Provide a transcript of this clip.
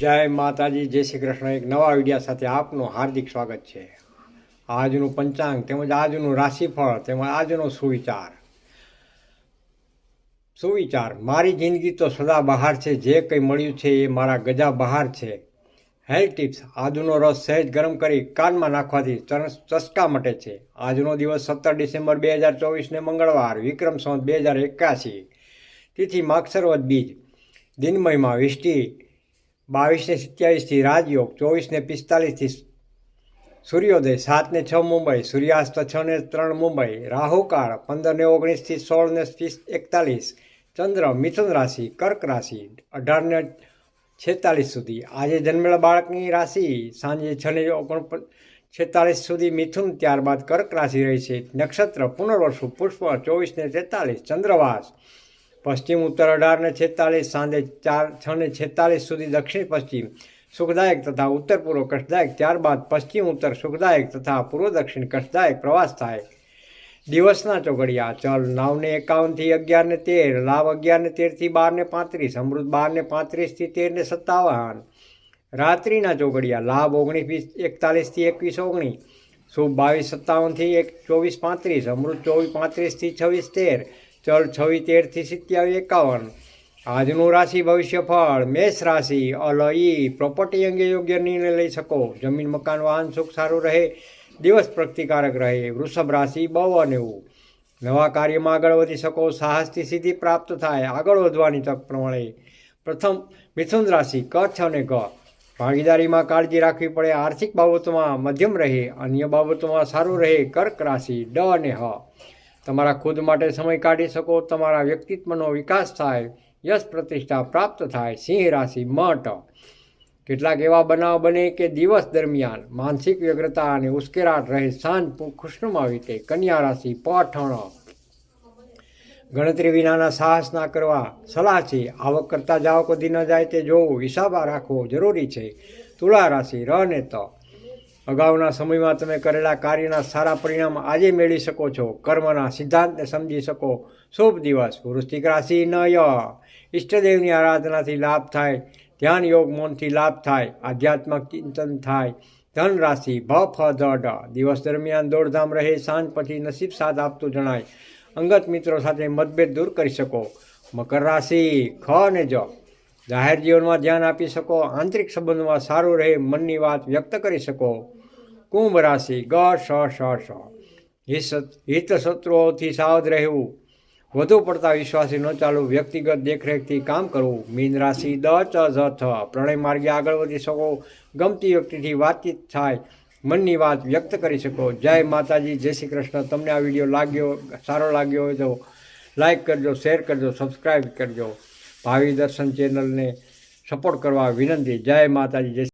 જય માતાજી, જય શ્રી કૃષ્ણ. એક નવા વિડીયા સાથે આપનું હાર્દિક સ્વાગત છે. આજનું પંચાંગ તેમજ આજનું રાશિફળ તેમજ આજનો સુવિચાર. સુવિચાર, મારી જિંદગી તો સદા બહાર છે, જે કંઈ મળ્યું છે એ મારા ગજા બહાર છે. હેલ્થ ટિપ્સ આદુનો રસ સહેજ ગરમ કરી કાનમાં નાખવાથી ચસકા મટે છે. આજનો દિવસ સત્તર ડિસેમ્બર બે હજાર ચોવીસને મંગળવાર, વિક્રમ સંવત બે હજાર એકાસી તિથિ માક્ષરવત બીજ. દિનમયમાં વિષ્ટિ બાવીસને સત્યાવીસથી રાજયોગ, ચોવીસને પિસ્તાલીસથી સૂર્યોદય, સાતને છ મુંબઈ, સૂર્યાસ્ત છ ને ત્રણ મુંબઈ, રાહુકાળ પંદરને ઓગણીસથી સોળને એકતાલીસ, ચંદ્ર મિથુન રાશિ, કર્ક રાશિ, અઢારને છેતાલીસ સુધી. આજે જન્મેલા બાળકની રાશિ, સાંજે છ ને ઓગણ છેતાલીસ સુધી મિથુન, ત્યારબાદ કર્ક રાશિ રહી છે. નક્ષત્ર, પુનર્વસુ, પુષ્પ, ચોવીસને તેતાલીસ ચંદ્રવાસ પશ્ચિમ ઉત્તર અઢારને છેતાલીસ, સાંજે ચાર છ ને છેતાલીસ સુધી દક્ષિણ પશ્ચિમ સુખદાયક તથા ઉત્તર પૂર્વ કષ્ટદાયક, ત્યારબાદ પશ્ચિમ ઉત્તર સુખદાયક તથા પૂર્વ દક્ષિણ કષ્ટદાયક પ્રવાસ થાય. દિવસના ચોઘડિયા, ચલ નવને એકાવનથી અગિયારને તેર લાભ અગિયારને તેરથી બારને પાંત્રીસ, અમૃત બારને પાંત્રીસથી તેરને સત્તાવન. રાત્રિના ચોઘડિયા લાભ ઓગણીસ વીસ એકતાલીસથી એકવીસ ઓગણીસ શુભ બાવીસ સત્તાવનથી એક ચોવીસ પાંત્રીસ, અમૃત ચોવીસ પાંત્રીસથી છવ્વીસ તેર. ચલ છવ્વીસ તેરથી સિત્યાવીસ એકાવન. આજનું રાશિ ભવિષ્ય ફળ મેષ રાશિ અલ ઈ પ્રોપર્ટી અંગે યોગ્ય નિર્ણય લઈ શકો. જમીન મકાન વાહન સુખ સારું રહે, દિવસ પ્રગતિકારક રહે, વૃષભ રાશિ બહુ અને નવા કાર્યમાં આગળ વધી શકો, સાહસથી સિદ્ધિ પ્રાપ્ત થાય, આગળ વધવાની તક પ્રમાણે. પ્રથમ, મિથુન રાશિ, કચ્છ અને ગ. ભાગીદારીમાં કાળજી રાખવી પડે, આર્થિક બાબતોમાં મધ્યમ રહે, અન્ય બાબતોમાં સારું રહે, કર્ક રાશિ, ડ અને હ. તમારા ખુદ માટે સમય કાઢી શકો, તમારા વ્યક્તિત્વનો વિકાસ થાય, યશ પ્રતિષ્ઠા પ્રાપ્ત થાય, સિંહ રાશિ મઠ કેટલાક એવા બનાવ બને કે દિવસ દરમિયાન માનસિક વ્યગ્રતા અને ઉશ્કેરાટ રહે શાંત ખુશનુમા વીતે, કન્યા રાશિ પઠણ ગણતરી વિનાના સાહસ ના કરવા સલાહ છે. આવક કરતાં જાવ વધી ન જાય તે જોવું. હિસાબા રાખવો જરૂરી છે. તુલા રાશિ ર ને ત. અગાઉના સમયમાં તમે કરેલા કાર્યના સારા પરિણામ આજે મેળવી શકો છો. કર્મના સિદ્ધાંતને સમજી શકો. શુભ દિવસ. વૃશ્ચિક રાશિ ન ય. ઈષ્ટદેવની આરાધનાથી લાભ થાય. ધ્યાન યોગ મૌનથી લાભ થાય. આધ્યાત્મિક ચિંતન થાય. ધન રાશિ ભ, ફ, ધ, ડ. દિવસ દરમિયાન દોડધામ રહે, સાંજ પછી નસીબ સાથ આપતું જણાય. અંગત મિત્રો સાથે મતભેદ દૂર કરી શકો. મકર રાશિ, ખ અને જ. જાહેર જીવનમાં ધ્યાન આપી શકો, આંતરિક સંબંધમાં સારું રહે, મનની વાત વ્યક્ત કરી શકો. કુંભ રાશિ, ગ શ શ શ હિત શત્રુઓથી સાવધ રહેવું. વધુ પડતા વિશ્વાસી ન ચાલવું વ્યક્તિગત દેખરેખથી કામ કરવું. મીન રાશિ, દ, ચ, ઝ, થ. પ્રણય માર્ગે આગળ વધી શકો, ગમતી વ્યક્તિથી વાતચીત થાય, મનની વાત વ્યક્ત કરી શકો. જય માતાજી, જય શ્રી કૃષ્ણ. તમને આ વીડિયો લાગ્યો, સારો લાગ્યો હોય તો લાઈક કરજો શેર કરજો સબસ્ક્રાઈબ કરજો. ભાવિ દર્શન ચેનલને સપોર્ટ કરવા વિનંતી. જય માતાજી જય